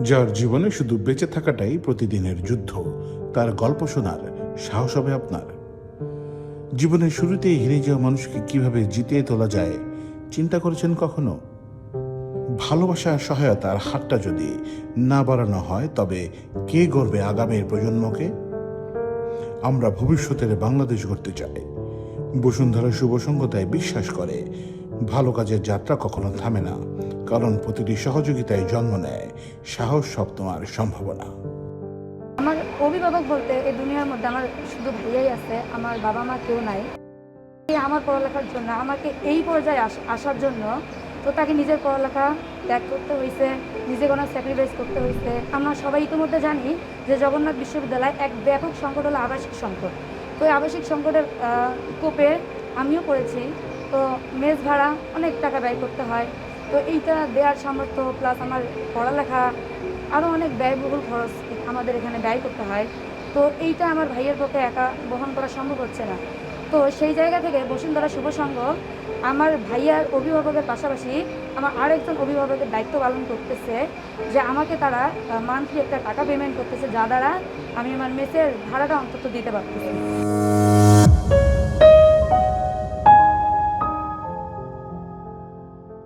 যার জীবনে শুধু বেঁচে থাকাটাই প্রতিদিনের যুদ্ধ, তার গল্প শোনার সাহস হবে আপনার। জীবনের শুরুতেই হেরে যাওয়া মানুষকে কীভাবে জিতিয়ে তোলা যায়, চিন্তা করেছেন কখনো? ভালোবাসার সহায়তার হাতটা যদি না বাড়ানো হয়, তবে কে গড়বে আগামীর প্রজন্মকে? আমরা ভবিষ্যতের বাংলাদেশ গড়তে চাই। বসুন্ধরা শুভ সঙ্গতায় বিশ্বাস করে, ভালো কাজের যাত্রা কখনো থামে না। কারণ প্রতিটি সহযোগিতায় জন্ম নেয় সাহস স্বপ্ন আর সম্ভাবনা। আমার অভিভাবক বলতে এই দুনিয়ার মধ্যে আমার শুধু ভাইয়াই আছে, আমার বাবা মা কেউ নাই। আমার পড়ালেখার জন্য, আমাকে এই পর্যায়ে আস- আসার জন্য তো তাকে নিজের পড়ালেখা ত্যাগ করতে হয়েছে নিজে কোনো স্যাক্রিফাইস করতে হয়েছে আমরা সবাই ইতিমধ্যে জানি যে জগন্নাথ বিশ্ববিদ্যালয় এক ব্যাপক সংকট হলো আবাসিক সংকট। তো আবাসিক সংকটের কোপে আমিও পড়েছি। তো মেস ভাড়া অনেক টাকা ব্যয় করতে হয়। তো এইটা দেওয়ার সামর্থ্য প্লাস আমার পড়ালেখা আরও অনেক ব্যয়বহুল খরচ আমাদের এখানে ব্যয় করতে হয়। তো এইটা আমার ভাইয়ের পক্ষে একা বহন করা সম্ভব হচ্ছে না। তো সেই জায়গা থেকে বসুন্ধরা শুভ সংঘ আমার ভাইয়ার অভিভাবকের পাশাপাশি আমার আরেকজন অভিভাবকের দায়িত্ব পালন করতেছে যে আমাকে তারা মান্থলি একটা টাকা পেমেন্ট করতেছে যা দ্বারা আমি আমার মেসের ভাড়াটা অন্তত দিতে পারতেছি।